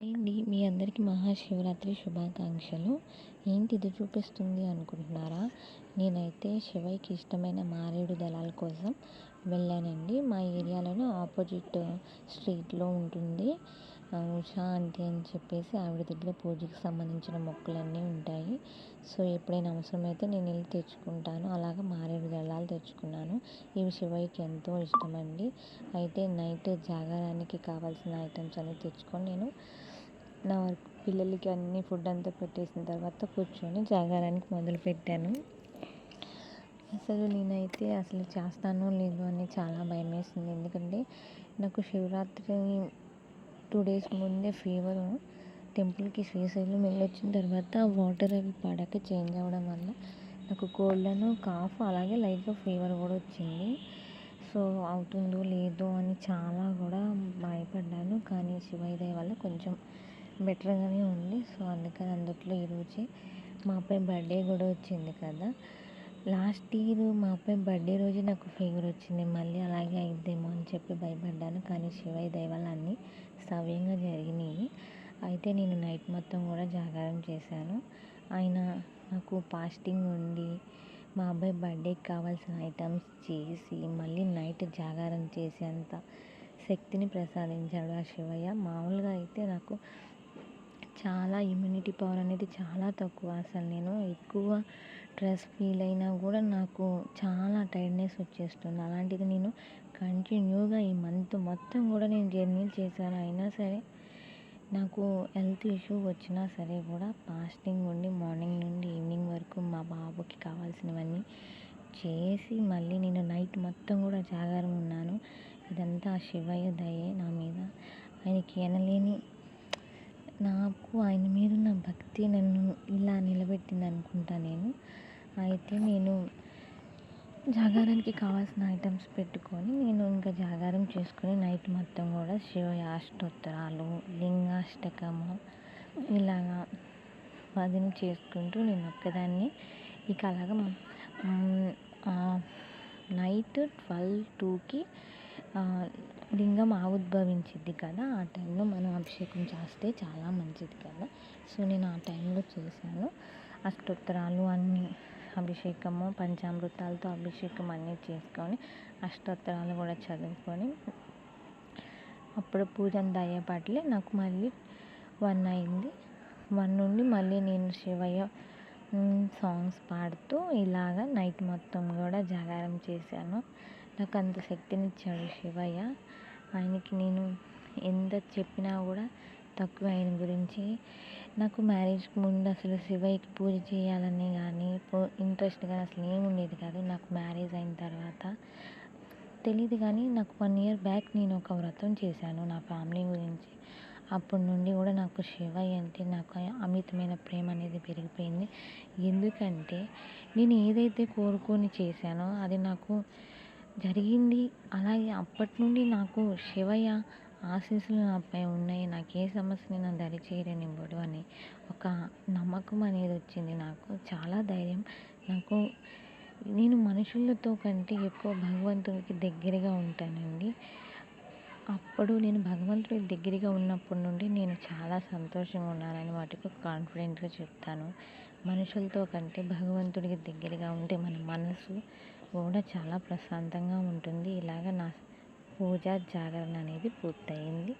అండి మీ అందరికీ మహాశివరాత్రి శుభాకాంక్షలు. ఏంటి ఇది చూపిస్తుంది అనుకుంటున్నారా? నేనైతే శివయ్యకి ఇష్టమైన మారేడు దళాల కోసం వెళ్ళానండి. మా ఏరియాలోనే ఆపోజిట్ స్ట్రీట్లో ఉంటుంది. ఉషా ఆంటీ అని చెప్పేసి ఆవిడ దగ్గర పూజకి సంబంధించిన మొక్కలన్నీ ఉంటాయి. సో ఎప్పుడైనా అవసరమైతే నేను వెళ్ళి తెచ్చుకుంటాను. అలాగ మారేడు తెచ్చుకున్నాను. ఇవి శివయ్యకి ఎంతో ఇష్టమండి. అయితే నైట్ జాగారానికి కావాల్సిన ఐటమ్స్ అన్నీ తెచ్చుకొని నేను నా పిల్లలకి అన్ని ఫుడ్ అంతా పెట్టేసిన తర్వాత కూర్చొని జాగారానికి మొదలుపెట్టాను అసలు నేనైతే అసలు చేస్తానో లేదో అని చాలా భయం వేసింది. ఎందుకంటే నాకు శివరాత్రి టూ డేస్ ముందే ఫీవర్. టెంపుల్కి శ్రీశైలం వెళ్ళొచ్చిన తర్వాత వాటర్ అవి పడక చేంజ్ అవ్వడం వల్ల నాకు కోల్డ్ను కాఫ్ అలాగే లైట్గా ఫీవర్ కూడా వచ్చింది. సో అవుతుందో లేదో అని చాలా కూడా భయపడ్డాను. కానీ శివయ్య వల్ల కొంచెం బెటర్గానే ఉంది. సో అందుకని అందుట్లో ఈరోజు మా అబ్బాయి బర్త్డే కూడా వచ్చింది కదా. లాస్ట్ ఇయర్ మా అబ్బాయి బర్త్డే రోజు నాకు ఫీవర్ వచ్చింది. మళ్ళీ అలాగే అయిద్దేమో అని చెప్పి భయపడ్డాను. కానీ శివయ్య దయ అన్నీ సవ్యంగా జరిగినాయి. అయితే నేను నైట్ మొత్తం కూడా జాగారం చేశాను. ఆయన నాకు ఫాస్టింగ్ ఉండి మా అబ్బాయి బర్త్డేకి కావాల్సిన ఐటమ్స్ చేసి మళ్ళీ నైట్ జాగారం చేసేంత శక్తిని ప్రసాదించాడు ఆ శివయ్య. మామూలుగా అయితే నాకు చాలా ఇమ్యూనిటీ పవర్ అనేది చాలా తక్కువ. అసలు నేను ఎక్కువ స్ట్రెస్ ఫీల్ అయినా కూడా నాకు చాలా టైర్డ్నెస్ వచ్చేస్తుంది. అలాంటిది నేను కంటిన్యూగా ఈ మంత్ మొత్తం కూడా నేను జర్నీలు చేశాను. అయినా సరే నాకు హెల్త్ ఇష్యూ వచ్చినా సరే కూడా ఫాస్టింగ్ ఉండి మార్నింగ్ నుండి ఈవినింగ్ వరకు మా బాబుకి కావాల్సినవన్నీ చేసి మళ్ళీ నేను నైట్ మొత్తం కూడా జాగారం ఉన్నాను. ఇదంతా ఆ శివయ్య దయే నా మీద. ఆయనకి ఎనలేని నాకు ఆయన మీద ఉన్న భక్తి నన్ను ఇలా నిలబెట్టింది అనుకుంటా నేను. అయితే నేను జాగారానికి కావాల్సిన ఐటమ్స్ పెట్టుకొని నేను ఇంకా జాగారం చేసుకొని నైట్ మొత్తం కూడా శివ అష్టోత్తరాలు లింగాష్టకము ఇలాగా భజన చేసుకుంటూ నేను ఒక్కదాన్ని. ఇక అలాగ నైట్ ట్వెల్వ్ టూకి లింగం ఆవిర్భవించిద్ది కదా ఆ టైంలో మనం అభిషేకం చేస్తే చాలా మంచిది కదా. సో నేను ఆ టైంలో చేశాను. అష్టోత్తరాలు అన్నీ అభిషేకము పంచామృతాలతో అభిషేకం అన్నీ చేసుకొని అష్టోత్తరాలు కూడా చదువుకొని అప్పుడు పూజ అంతా అయ్యేపాటిలే నాకు మళ్ళీ వన్ అయింది. వన్ నుండి మళ్ళీ నేను శివయ్య సాంగ్స్ పాడుతూ ఇలాగ నైట్ మొత్తం కూడా జాగారం చేశాను. నాకు అంత శక్తినిచ్చాడు శివయ్య. ఆయనకి నేను ఎంత చెప్పినా కూడా తక్కువ ఆయన గురించి నాకు మ్యారేజ్కి ముందు అసలు శివయ్యకి పూజ చేయాలని కానీ ఇంట్రెస్ట్ కానీ అసలు ఏమి ఉండేది కాదు. నాకు మ్యారేజ్ అయిన తర్వాత తెలియదు కానీ నాకు వన్ ఇయర్ బ్యాక్ నేను ఒక వ్రతం చేశాను నా ఫ్యామిలీ గురించి. అప్పటి నుండి కూడా నాకు శివయ్య అంటే నాకు అమితమైన ప్రేమ అనేది పెరిగిపోయింది. ఎందుకంటే నేను ఏదైతే కోరుకొని చేశానో అది నాకు జరిగింది. అలాగే అప్పటి నుండి నాకు శివయ్య ఆశీస్సులు నాపై ఉన్నాయి. నాకు ఏ సమస్యనైనా దరి చేయనివ్వడు అని ఒక నమ్మకం అనేది వచ్చింది నాకు. చాలా ధైర్యం. నాకు నేను మనుషులతో కంటే ఎక్కువ భగవంతుడికి దగ్గరగా ఉంటానండి. అప్పుడు నేను భగవంతుడికి దగ్గరగా ఉన్నప్పటి నుండి నేను చాలా సంతోషంగా ఉన్నానని వాటికి కాన్ఫిడెంట్గా చెప్తాను. మనుషులతో కంటే భగవంతుడికి దగ్గరగా ఉంటే మన మనసు కూడా చాలా ప్రశాంతంగా ఉంటుంది. ఇలాగ నా పూజా జాగరణ అనేది పూర్తయింది.